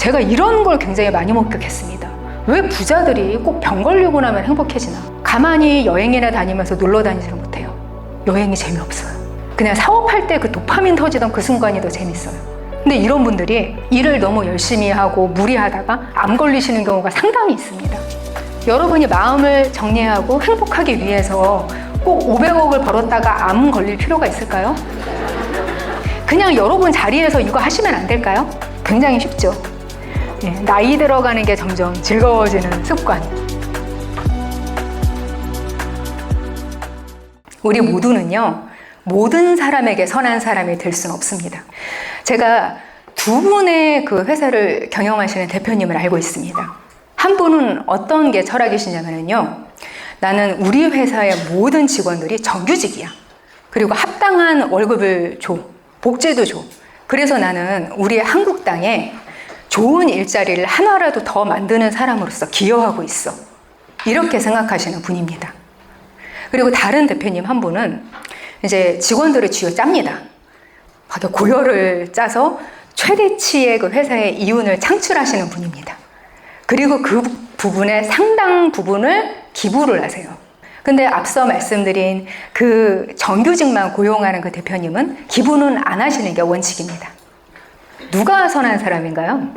제가 이런 걸 굉장히 많이 목격했습니다. 왜 부자들이 꼭 병 걸리고 나면 행복해지나? 가만히 여행이나 다니면서 놀러 다니지를 못해요. 여행이 재미없어요. 그냥 사업할 때 그 도파민 터지던 그 순간이 더 재밌어요. 근데 이런 분들이 일을 너무 열심히 하고 무리하다가 암 걸리시는 경우가 상당히 있습니다. 여러분이 마음을 정리하고 행복하기 위해서 꼭 500억을 벌었다가 암 걸릴 필요가 있을까요? 그냥 여러분 자리에서 이거 하시면 안 될까요? 굉장히 쉽죠. 예, 나이 들어가는 게 점점 즐거워지는 습관. 우리 모두는요, 모든 사람에게 선한 사람이 될 수는 없습니다. 제가 두 분의 그 회사를 경영하시는 대표님을 알고 있습니다. 한 분은 어떤 게 철학이시냐면요. 나는 우리 회사의 모든 직원들이 정규직이야. 그리고 합당한 월급을 줘. 복지도 줘. 그래서 나는 우리 한국 땅에 좋은 일자리를 하나라도 더 만드는 사람으로서 기여하고 있어. 이렇게 생각하시는 분입니다. 그리고 다른 대표님 한 분은 이제 직원들을 쥐어 짭니다. 고열을 짜서 최대치의 그 회사의 이윤을 창출하시는 분입니다. 그리고 그 부분의 상당 부분을 기부를 하세요. 근데 앞서 말씀드린 그 정규직만 고용하는 그 대표님은 기부는 안 하시는 게 원칙입니다. 누가 선한 사람인가요?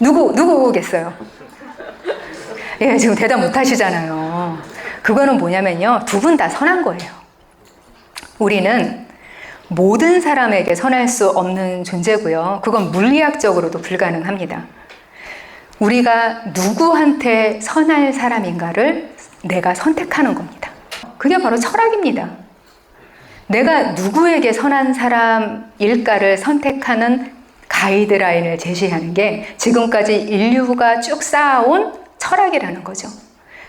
누구, 누구겠어요? 예, 지금 대답 못 하시잖아요. 그거는 뭐냐면요. 두 분 다 선한 거예요. 우리는 모든 사람에게 선할 수 없는 존재고요. 그건 물리학적으로도 불가능합니다. 우리가 누구한테 선할 사람인가를 내가 선택하는 겁니다. 그게 바로 철학입니다. 내가 누구에게 선한 사람일까를 선택하는 가이드라인을 제시하는 게 지금까지 인류가 쭉 쌓아온 철학이라는 거죠.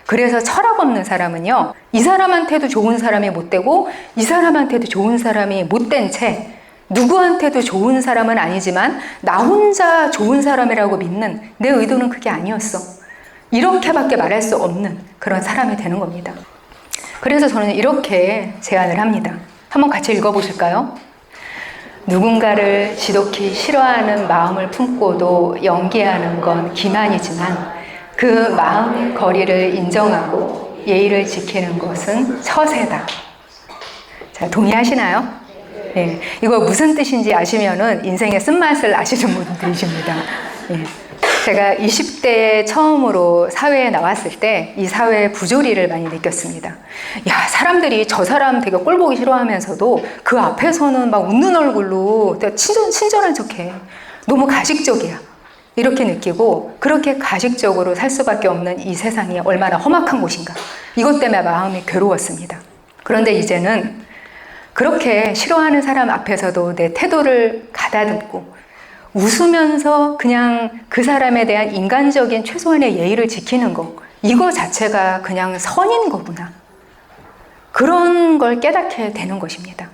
그래서 철학 없는 사람은요, 이 사람한테도 좋은 사람이 못 되고, 이 사람한테도 좋은 사람이 못 된 채, 누구한테도 좋은 사람은 아니지만, 나 혼자 좋은 사람이라고 믿는 내 의도는 그게 아니었어. 이렇게밖에 말할 수 없는 그런 사람이 되는 겁니다. 그래서 저는 이렇게 제안을 합니다. 한번 같이 읽어보실까요? 누군가를 지독히 싫어하는 마음을 품고도 연기하는 건 기만이지만 그 마음의 거리를 인정하고 예의를 지키는 것은 처세다. 자, 동의하시나요? 예. 이거 무슨 뜻인지 아시면은 인생의 쓴맛을 아시는 분들이십니다. 예. 제가 20대에 처음으로 사회에 나왔을 때 이 사회의 부조리를 많이 느꼈습니다. 야, 사람들이 저 사람 되게 꼴보기 싫어하면서도 그 앞에서는 막 웃는 얼굴로 친절, 친절한 척해. 너무 가식적이야. 이렇게 느끼고 그렇게 가식적으로 살 수밖에 없는 이 세상이 얼마나 험악한 곳인가. 이것 때문에 마음이 괴로웠습니다. 그런데 이제는 그렇게 싫어하는 사람 앞에서도 내 태도를 가다듬고 웃으면서 그냥 그 사람에 대한 인간적인 최소한의 예의를 지키는 것, 이거 자체가 그냥 선인 거구나. 그런 걸 깨닫게 되는 것입니다.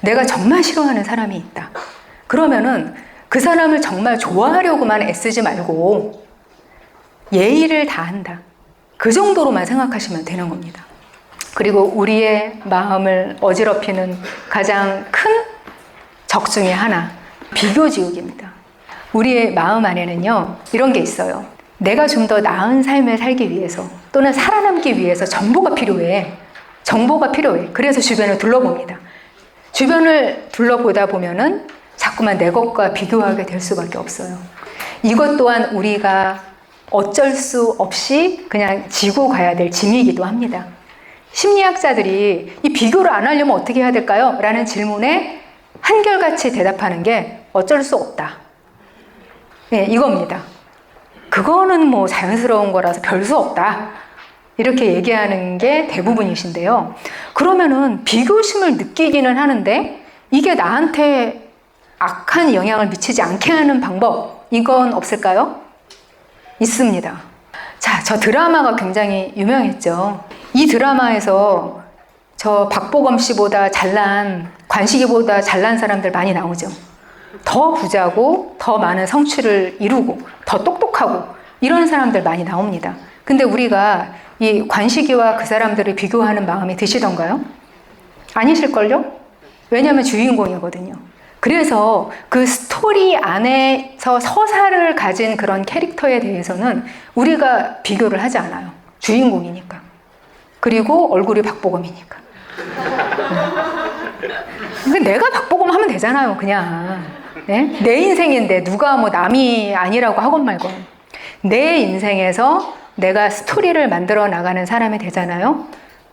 내가 정말 싫어하는 사람이 있다. 그러면은 그 사람을 정말 좋아하려고만 애쓰지 말고 예의를 다한다. 그 정도로만 생각하시면 되는 겁니다. 그리고 우리의 마음을 어지럽히는 가장 큰 적 중에 하나, 비교 지옥입니다. 우리의 마음 안에는요, 이런 게 있어요. 내가 좀 더 나은 삶을 살기 위해서 또는 살아남기 위해서 정보가 필요해. 정보가 필요해. 그래서 주변을 둘러봅니다. 주변을 둘러보다 보면은 자꾸만 내 것과 비교하게 될 수밖에 없어요. 이것 또한 우리가 어쩔 수 없이 그냥 지고 가야 될 짐이기도 합니다. 심리학자들이 이 비교를 안 하려면 어떻게 해야 될까요? 라는 질문에 한결같이 대답하는 게 어쩔 수 없다. 네, 이겁니다. 그거는 뭐 자연스러운 거라서 별 수 없다. 이렇게 얘기하는 게 대부분이신데요. 그러면은 비교심을 느끼기는 하는데 이게 나한테 악한 영향을 미치지 않게 하는 방법, 이건 없을까요? 있습니다. 자, 저 드라마가 굉장히 유명했죠. 이 드라마에서 저 박보검 씨보다 잘난, 관식이보다 잘난 사람들 많이 나오죠. 더 부자고, 더 많은 성취를 이루고, 더 똑똑하고, 이런 사람들 많이 나옵니다. 근데 우리가 이 관식이와 그 사람들을 비교하는 마음이 드시던가요? 아니실걸요? 왜냐하면 주인공이거든요. 그래서 그 스토리 안에서 서사를 가진 그런 캐릭터에 대해서는 우리가 비교를 하지 않아요. 주인공이니까. 그리고 얼굴이 박보검이니까. 내가 박보검 하면 되잖아요, 그냥. 네? 내 인생인데 누가 뭐 남이 아니라고 하건 말건. 내 인생에서 내가 스토리를 만들어 나가는 사람이 되잖아요.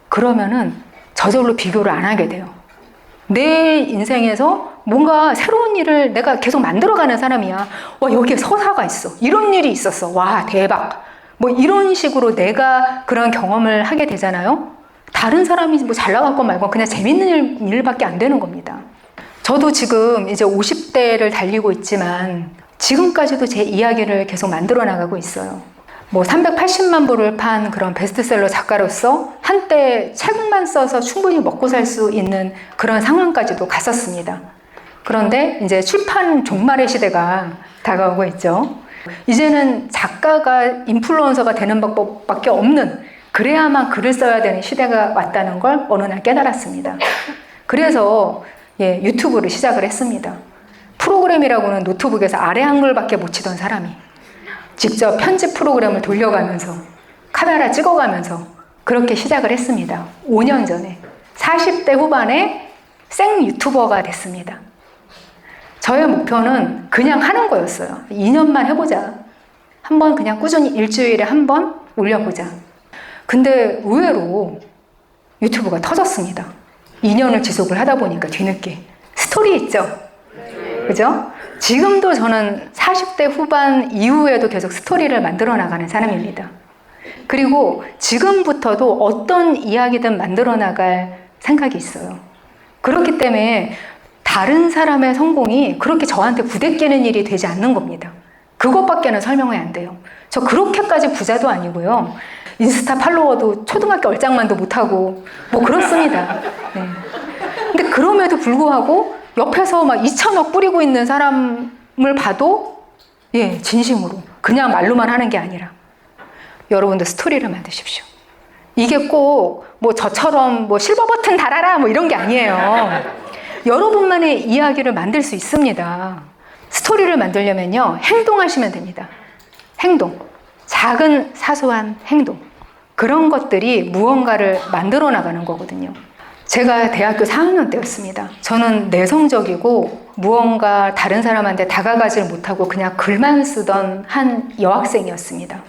그러면은 저절로 비교를 안 하게 돼요. 내 인생에서 뭔가 새로운 일을 내가 계속 만들어가는 사람이야. 와, 여기에 서사가 있어. 이런 일이 있었어. 와, 대박. 뭐 이런 식으로 내가 그런 경험을 하게 되잖아요. 다른 사람이 뭐 잘 나갔건 말건 그냥 재밌는 일, 일밖에 안 되는 겁니다. 저도 지금 이제 50대를 달리고 있지만 지금까지도 제 이야기를 계속 만들어 나가고 있어요. 뭐 380만 부를 판 그런 베스트셀러 작가로서 한때 책만 써서 충분히 먹고 살 수 있는 그런 상황까지도 갔었습니다. 그런데 이제 출판 종말의 시대가 다가오고 있죠. 이제는 작가가 인플루언서가 되는 방법밖에 없는 그래야만 글을 써야 되는 시대가 왔다는 걸 어느 날 깨달았습니다. 그래서 예, 유튜브를 시작을 했습니다. 프로그램이라고는 노트북에서 아래 한글밖에 못 치던 사람이 직접 편집 프로그램을 돌려가면서 카메라 찍어가면서 그렇게 시작을 했습니다. 5년 전에 40대 후반에 생 유튜버가 됐습니다. 저의 목표는 그냥 하는 거였어요. 2년만 해보자. 한번 그냥 꾸준히 일주일에 한 번 올려보자. 근데 의외로 유튜브가 터졌습니다. 2년을 지속을 하다 보니까 뒤늦게. 스토리 있죠? 그죠? 지금도 저는 40대 후반 이후에도 계속 스토리를 만들어 나가는 사람입니다. 그리고 지금부터도 어떤 이야기든 만들어 나갈 생각이 있어요. 그렇기 때문에 다른 사람의 성공이 그렇게 저한테 부대끼는 일이 되지 않는 겁니다. 그것밖에는 설명이 안 돼요. 저 그렇게까지 부자도 아니고요. 인스타 팔로워도 초등학교 얼짱만도 못하고 뭐 그렇습니다. 네. 근데 그럼에도 불구하고 옆에서 막 2천억 뿌리고 있는 사람을 봐도 예, 진심으로 그냥 말로만 하는 게 아니라 여러분도 스토리를 만드십시오. 이게 꼭 뭐 저처럼 뭐 실버 버튼 달아라 뭐 이런 게 아니에요. 여러분만의 이야기를 만들 수 있습니다. 스토리를 만들려면요. 행동하시면 됩니다. 행동. 작은 사소한 행동. 그런 것들이 무언가를 만들어 나가는 거거든요. 제가 대학교 4학년 때였습니다. 저는 내성적이고 무언가 다른 사람한테 다가가질 못하고 그냥 글만 쓰던 한 여학생이었습니다.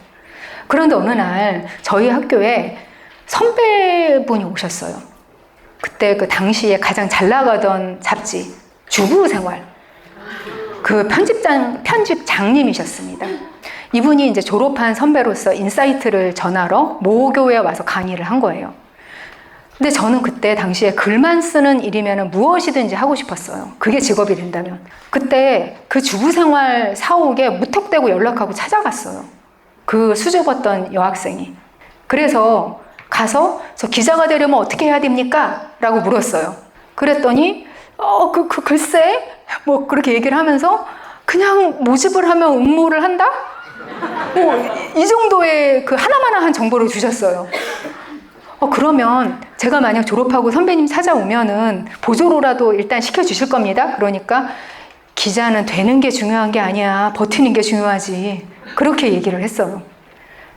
그런데 어느 날 저희 학교에 선배분이 오셨어요. 그때 그 당시에 가장 잘 나가던 잡지 주부 생활 그 편집장 편집장님이셨습니다. 이분이 이제 졸업한 선배로서 인사이트를 전하러 모교에 와서 강의를 한 거예요. 근데 저는 그때 당시에 글만 쓰는 일이면 무엇이든지 하고 싶었어요. 그게 직업이 된다면. 그때 그 주부 생활 사옥에 무턱대고 연락하고 찾아갔어요. 그 수줍었던 여학생이. 그래서 가서 저 기자가 되려면 어떻게 해야 됩니까? 라고 물었어요. 그랬더니 어, 그, 그 글쎄 뭐 그렇게 얘기를 하면서 그냥 모집을 하면 응모를 한다? 뭐 이 정도의 그 하나마나한 정보를 주셨어요. 어, 그러면 제가 만약 졸업하고 선배님 찾아오면은 보조로라도 일단 시켜주실 겁니다. 그러니까 기자는 되는 게 중요한 게 아니야. 버티는 게 중요하지. 그렇게 얘기를 했어요.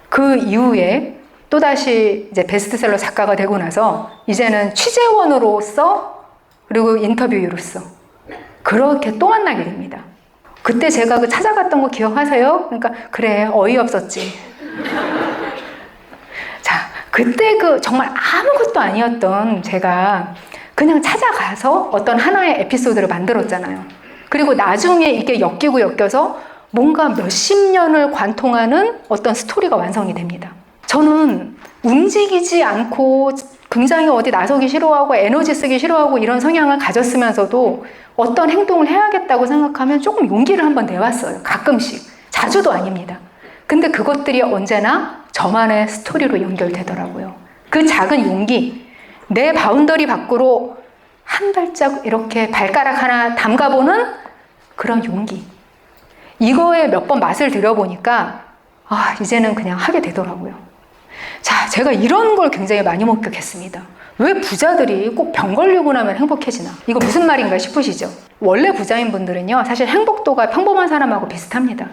그 이후에 또다시 이제 베스트셀러 작가가 되고 나서 이제는 취재원으로서 그리고 인터뷰로서 그렇게 또 만나게 됩니다. 그때 제가 그 찾아갔던 거 기억하세요? 그러니까 그래 어이없었지. 자, 그때 그 정말 아무것도 아니었던 제가 그냥 찾아가서 어떤 하나의 에피소드를 만들었잖아요. 그리고 나중에 이게 엮이고 엮여서 뭔가 몇십 년을 관통하는 어떤 스토리가 완성이 됩니다. 저는 움직이지 않고 굉장히 어디 나서기 싫어하고 에너지 쓰기 싫어하고 이런 성향을 가졌으면서도 어떤 행동을 해야겠다고 생각하면 조금 용기를 한번 내왔어요. 가끔씩. 자주도 아닙니다. 근데 그것들이 언제나 저만의 스토리로 연결되더라고요. 그 작은 용기, 내 바운더리 밖으로 한 발짝 이렇게 발가락 하나 담가보는 그런 용기. 이거에 몇 번 맛을 들여보니까, 아, 이제는 그냥 하게 되더라고요. 자, 제가 이런 걸 굉장히 많이 목격했습니다. 왜 부자들이 꼭 병 걸리고 나면 행복해지나? 이거 무슨 말인가 싶으시죠? 원래 부자인 분들은요, 사실 행복도가 평범한 사람하고 비슷합니다.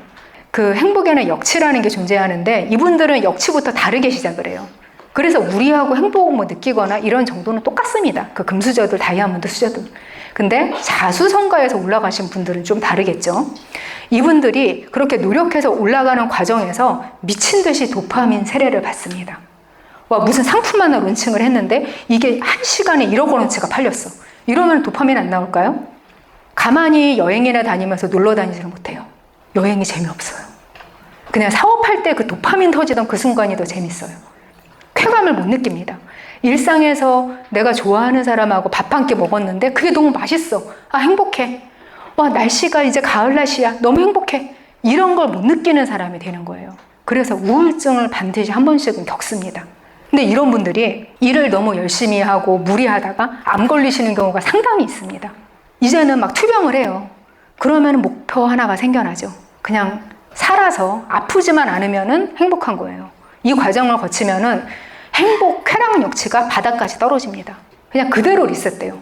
그 행복에는 역치라는 게 존재하는데 이분들은 역치부터 다르게 시작을 해요. 그래서 우리하고 행복 뭐 느끼거나 이런 정도는 똑같습니다. 그 금수저들, 다이아몬드 수저들. 근데 자수성가에서 올라가신 분들은 좀 다르겠죠. 이분들이 그렇게 노력해서 올라가는 과정에서 미친 듯이 도파민 세례를 받습니다. 와, 무슨 상품 하나 론칭을 했는데 이게 한 시간에 1억 원어치가 팔렸어. 이러면 도파민 안 나올까요? 가만히 여행이나 다니면서 놀러 다니지를 못해요. 여행이 재미없어요. 그냥 사업할 때 그 도파민 터지던 그 순간이 더 재밌어요. 쾌감을 못 느낍니다. 일상에서 내가 좋아하는 사람하고 밥 한 끼 먹었는데 그게 너무 맛있어. 아, 행복해. 와, 날씨가 이제 가을 날씨야. 너무 행복해. 이런 걸 못 느끼는 사람이 되는 거예요. 그래서 우울증을 반드시 한 번씩은 겪습니다. 근데 이런 분들이 일을 너무 열심히 하고 무리하다가 암 걸리시는 경우가 상당히 있습니다. 이제는 막 투병을 해요. 그러면 목표 하나가 생겨나죠. 그냥 살아서 아프지만 않으면 행복한 거예요. 이 과정을 거치면은 행복, 쾌락 역치가 바닥까지 떨어집니다. 그냥 그대로 리셋돼요.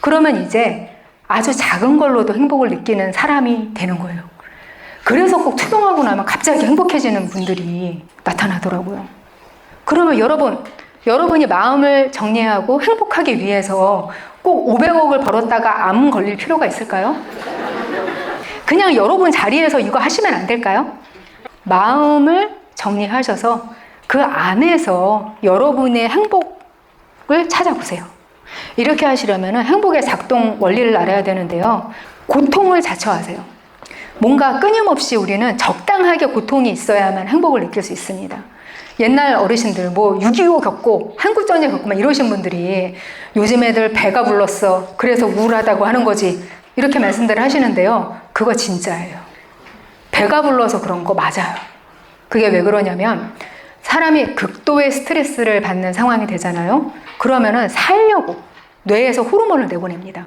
그러면 이제 아주 작은 걸로도 행복을 느끼는 사람이 되는 거예요. 그래서 꼭 투병하고 나면 갑자기 행복해지는 분들이 나타나더라고요. 그러면 여러분, 여러분이 마음을 정리하고 행복하기 위해서 꼭 500억을 벌었다가 암 걸릴 필요가 있을까요? 그냥 여러분 자리에서 이거 하시면 안 될까요? 마음을 정리하셔서 그 안에서 여러분의 행복을 찾아보세요. 이렇게 하시려면 행복의 작동 원리를 알아야 되는데요. 고통을 자처하세요. 뭔가 끊임없이 우리는 적당하게 고통이 있어야만 행복을 느낄 수 있습니다. 옛날 어르신들 뭐 6.25 겪고 한국전쟁 겪고 막 이러신 분들이 요즘 애들 배가 불렀어. 그래서 우울하다고 하는 거지. 이렇게 말씀들을 하시는데요. 그거 진짜예요. 배가 불러서 그런 거 맞아요. 그게 왜 그러냐면 사람이 극도의 스트레스를 받는 상황이 되잖아요. 그러면은 살려고 뇌에서 호르몬을 내보냅니다.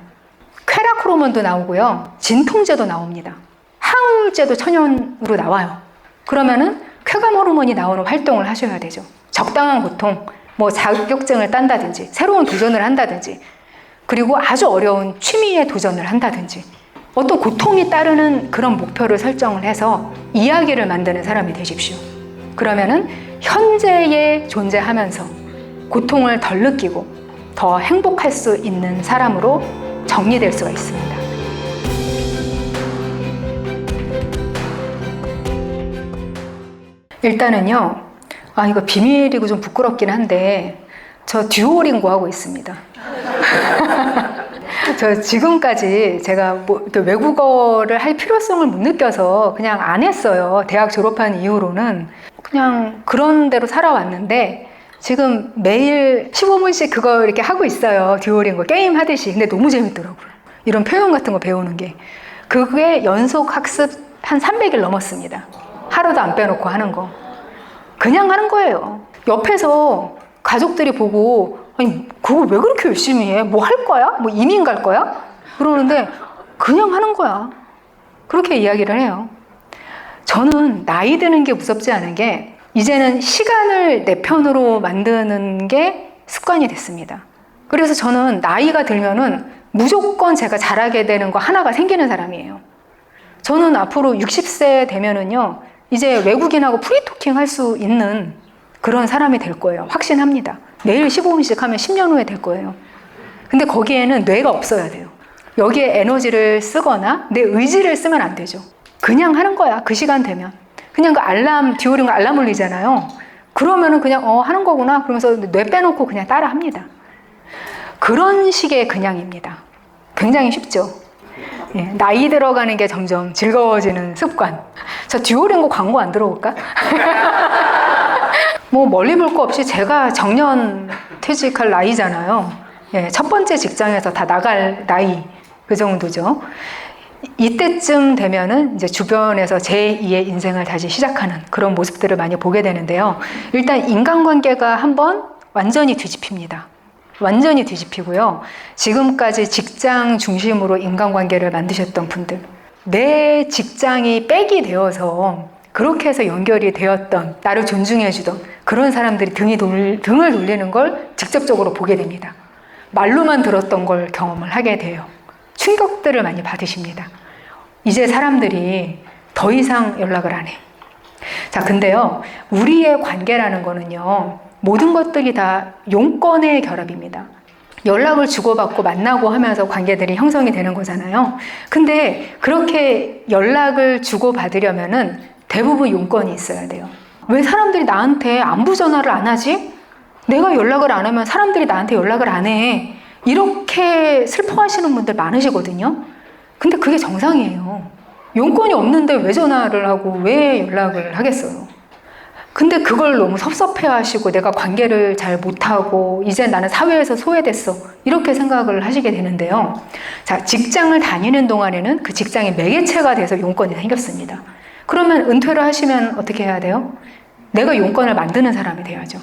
쾌락 호르몬도 나오고요. 진통제도 나옵니다. 항우울제도 천연으로 나와요. 그러면은 쾌감 호르몬이 나오는 활동을 하셔야 되죠. 적당한 고통, 뭐 자격증을 딴다든지, 새로운 도전을 한다든지, 그리고 아주 어려운 취미에 도전을 한다든지, 어떤 고통이 따르는 그런 목표를 설정을 해서 이야기를 만드는 사람이 되십시오. 그러면은 현재에 존재하면서 고통을 덜 느끼고 더 행복할 수 있는 사람으로 정리될 수가 있습니다. 일단은요, 아, 이거 비밀이고 좀 부끄럽긴 한데, 저 듀오링고 하고 있습니다. 저 지금까지 제가 뭐 외국어를 할 필요성을 못 느껴서 그냥 안 했어요. 대학 졸업한 이후로는. 그냥 그런 대로 살아왔는데, 지금 매일 15분씩 그거 이렇게 하고 있어요. 듀오링고 게임 하듯이. 근데 너무 재밌더라고요. 이런 표현 같은 거 배우는 게. 그게 연속 학습 한 300일 넘었습니다. 하루도 안 빼놓고 하는 거. 그냥 하는 거예요. 옆에서 가족들이 보고, 아니, 그걸 왜 그렇게 열심히 해? 뭐 할 거야? 뭐 이민 갈 거야? 그러는데, 그냥 하는 거야. 그렇게 이야기를 해요. 저는 나이 드는 게 무섭지 않은 게, 이제는 시간을 내 편으로 만드는 게 습관이 됐습니다. 그래서 저는 나이가 들면은 무조건 제가 잘하게 되는 거 하나가 생기는 사람이에요. 저는 앞으로 60세 되면은요, 이제 외국인하고 프리토킹 할 수 있는 그런 사람이 될 거예요. 확신합니다. 매일 15분씩 하면 10년 후에 될 거예요. 근데 거기에는 뇌가 없어야 돼요. 여기에 에너지를 쓰거나 내 의지를 쓰면 안 되죠. 그냥 하는 거야. 그 시간 되면. 그냥 그 알람, 듀오링 알람 울리잖아요. 그러면은 그냥 어, 하는 거구나. 그러면서 뇌 빼놓고 그냥 따라 합니다. 그런 식의 그냥입니다. 굉장히 쉽죠. 예, 나이 들어가는 게 점점 즐거워지는 습관. 저 듀오링고 광고 안 들어올까? 뭐 멀리 볼 거 없이 제가 정년 퇴직할 나이잖아요. 예, 첫 번째 직장에서 다 나갈 나이 그 정도죠. 이때쯤 되면은 이제 주변에서 제2의 인생을 다시 시작하는 그런 모습들을 많이 보게 되는데요. 일단 인간관계가 한번 완전히 뒤집힙니다. 완전히 뒤집히고요. 지금까지 직장 중심으로 인간관계를 만드셨던 분들, 내 직장이 백이 되어서 그렇게 해서 연결이 되었던 나를 존중해주던 그런 사람들이 등이 돌, 등을 돌리는 걸 직접적으로 보게 됩니다. 말로만 들었던 걸 경험을 하게 돼요. 충격들을 많이 받으십니다. 이제 사람들이 더 이상 연락을 안 해. 자, 근데요, 우리의 관계라는 거는요, 모든 것들이 다 용건의 결합입니다. 연락을 주고받고 만나고 하면서 관계들이 형성이 되는 거잖아요. 근데 그렇게 연락을 주고받으려면은 대부분 용건이 있어야 돼요. 왜 사람들이 나한테 안부 전화를 안 하지? 내가 연락을 안 하면 사람들이 나한테 연락을 안 해. 이렇게 슬퍼하시는 분들 많으시거든요. 근데 그게 정상이에요. 용건이 없는데 왜 전화를 하고 왜 연락을 하겠어요? 근데 그걸 너무 섭섭해 하시고 내가 관계를 잘 못하고 이제 나는 사회에서 소외됐어. 이렇게 생각을 하시게 되는데요. 자, 직장을 다니는 동안에는 그 직장의 매개체가 돼서 용건이 생겼습니다. 그러면 은퇴를 하시면 어떻게 해야 돼요? 내가 용건을 만드는 사람이 돼야죠.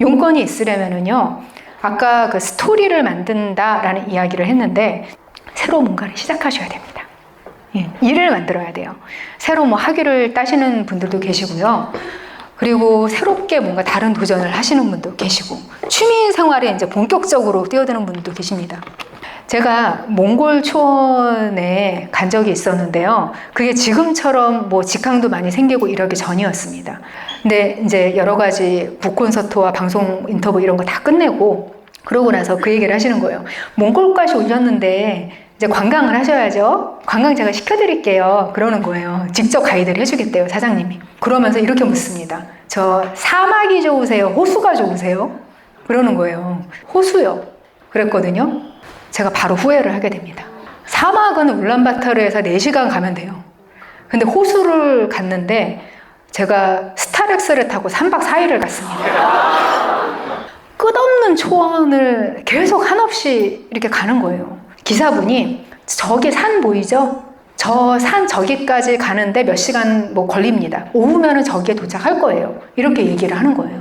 용건이 있으려면은요, 아까 그 스토리를 만든다라는 이야기를 했는데, 새로 뭔가를 시작하셔야 됩니다. 예, 일을 만들어야 돼요. 새로 뭐 학위를 따시는 분들도 계시고요. 그리고 새롭게 뭔가 다른 도전을 하시는 분도 계시고, 취미 생활에 이제 본격적으로 뛰어드는 분도 계십니다. 제가 몽골 초원에 간 적이 있었는데요. 그게 지금처럼 뭐 직항도 많이 생기고 이러기 전이었습니다. 근데 이제 여러 가지 북콘서트와 방송 인터뷰 이런 거 다 끝내고 그러고 나서 그 얘기를 하시는 거예요. 몽골까지 오셨는데 이제 관광을 하셔야죠. 관광 제가 시켜드릴게요. 그러는 거예요. 직접 가이드를 해주겠대요, 사장님이. 그러면서 이렇게 묻습니다. 저 사막이 좋으세요? 호수가 좋으세요? 그러는 거예요. 호수요. 그랬거든요. 제가 바로 후회를 하게 됩니다. 사막은 울란바타르에서 4시간 가면 돼요. 근데 호수를 갔는데 제가 스타렉스를 타고 3박 4일을 갔습니다. 끝없는 초원을 계속 한없이 이렇게 가는 거예요. 기사분이 저기 산 보이죠? 저 산 저기까지 가는데 몇 시간 뭐 걸립니다. 오후면은 저기에 도착할 거예요. 이렇게 얘기를 하는 거예요.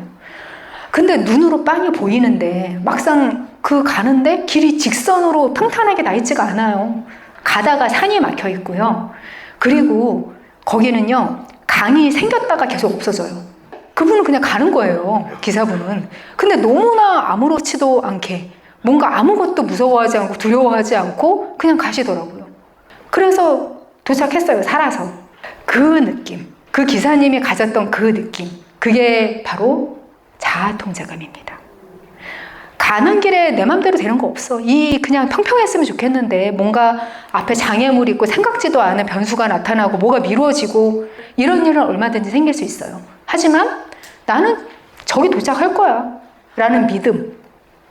근데 눈으로 빤히 보이는데 막상 그 가는데 길이 직선으로 평탄하게 나 있지가 않아요. 가다가 산이 막혀 있고요. 그리고 거기는요, 강이 생겼다가 계속 없어져요. 그분은 그냥 가는 거예요, 기사분은. 근데 너무나 아무렇지도 않게 뭔가 아무것도 무서워하지 않고 두려워하지 않고 그냥 가시더라고요. 그래서 도착했어요, 살아서. 그 느낌, 그 기사님이 가졌던 그 느낌, 그게 바로 자아 통제감입니다. 가는 길에 내 맘대로 되는 거 없어. 이 그냥 평평했으면 좋겠는데 뭔가 앞에 장애물 있고 생각지도 않은 변수가 나타나고 뭐가 미뤄지고 이런 일은 얼마든지 생길 수 있어요. 하지만 나는 저기 도착할 거야. 라는 믿음.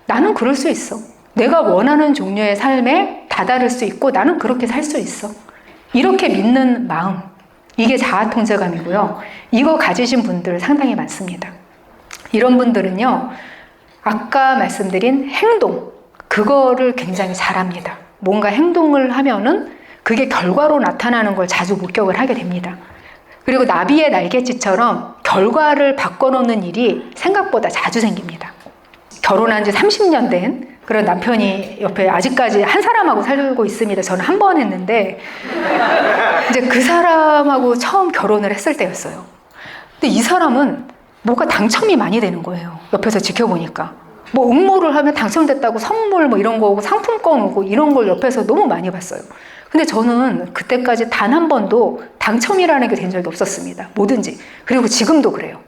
나는 그럴 수 있어. 내가 원하는 종류의 삶에 다다를 수 있고 나는 그렇게 살 수 있어. 이렇게 믿는 마음. 이게 자아 통제감이고요. 이거 가지신 분들 상당히 많습니다. 이런 분들은요, 아까 말씀드린 행동, 그거를 굉장히 잘합니다. 뭔가 행동을 하면은 그게 결과로 나타나는 걸 자주 목격을 하게 됩니다. 그리고 나비의 날갯짓처럼 결과를 바꿔놓는 일이 생각보다 자주 생깁니다. 결혼한 지 30년 된 그런 남편이 옆에 아직까지 한 사람하고 살고 있습니다. 저는 한 번 했는데, 이제 그 사람하고 처음 결혼을 했을 때였어요. 근데 이 사람은 뭐가 당첨이 많이 되는 거예요. 옆에서 지켜보니까. 뭐 응모를 하면 당첨됐다고 선물 뭐 이런 거 오고 상품권 오고 이런 걸 옆에서 너무 많이 봤어요. 근데 저는 그때까지 단 한 번도 당첨이라는 게 된 적이 없었습니다. 뭐든지. 그리고 지금도 그래요.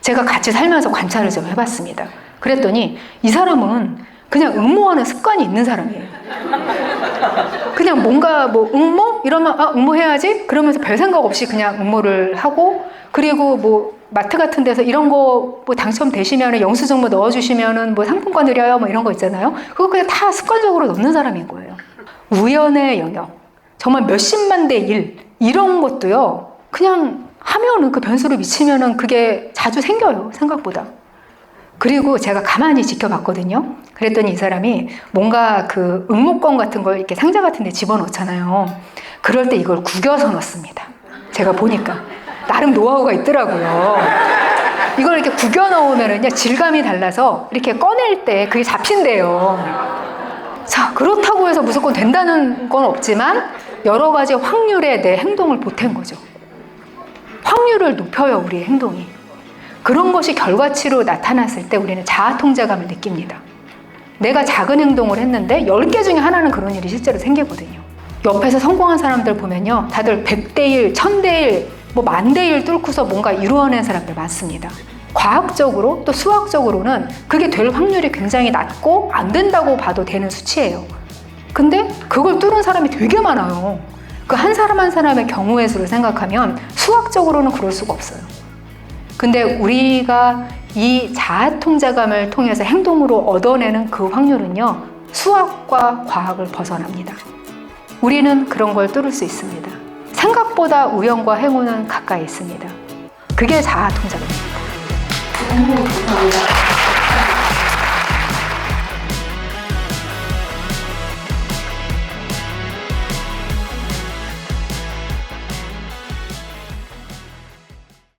제가 같이 살면서 관찰을 좀 해봤습니다. 그랬더니 이 사람은 그냥 응모하는 습관이 있는 사람이에요. 그냥 뭔가 뭐 응모? 이러면 아, 응모해야지? 그러면서 별 생각 없이 그냥 응모를 하고 그리고 뭐 마트 같은 데서 이런 거 뭐 당첨되시면은 영수증 뭐 넣어주시면은 뭐 상품권 드려요 뭐 이런 거 있잖아요. 그거 그냥 다 습관적으로 넣는 사람인 거예요. 우연의 영역. 정말 몇십만 대 일. 이런 것도요. 그냥 하면은 그 변수를 미치면은 그게 자주 생겨요. 생각보다. 그리고 제가 가만히 지켜봤거든요. 그랬더니 이 사람이 뭔가 그 응모권 같은 걸 이렇게 상자 같은 데 집어넣잖아요. 그럴 때 이걸 구겨서 넣습니다. 제가 보니까. 나름 노하우가 있더라고요. 이걸 이렇게 구겨 넣으면은요, 질감이 달라서 이렇게 꺼낼 때 그게 잡힌대요. 자, 그렇다고 해서 무조건 된다는 건 없지만 여러 가지 확률에 내 행동을 보탠 거죠. 확률을 높여요, 우리의 행동이. 그런 것이 결과치로 나타났을 때 우리는 자아 통제감을 느낍니다. 내가 작은 행동을 했는데 10개 중에 하나는 그런 일이 실제로 생기거든요. 옆에서 성공한 사람들 보면요. 다들 100대 1, 1000대 1, 뭐 만대 1 뚫고서 뭔가 이루어낸 사람들 많습니다. 과학적으로 또 수학적으로는 그게 될 확률이 굉장히 낮고 안 된다고 봐도 되는 수치예요. 근데 그걸 뚫은 사람이 되게 많아요. 그 한 사람 한 사람의 경우의 수를 생각하면 수학적으로는 그럴 수가 없어요. 근데 우리가 이 자아 통제감을 통해서 행동으로 얻어내는 그 확률은요, 수학과 과학을 벗어납니다. 우리는 그런 걸 뚫을 수 있습니다. 생각보다 우연과 행운은 가까이 있습니다. 그게 자아 통제감입니다.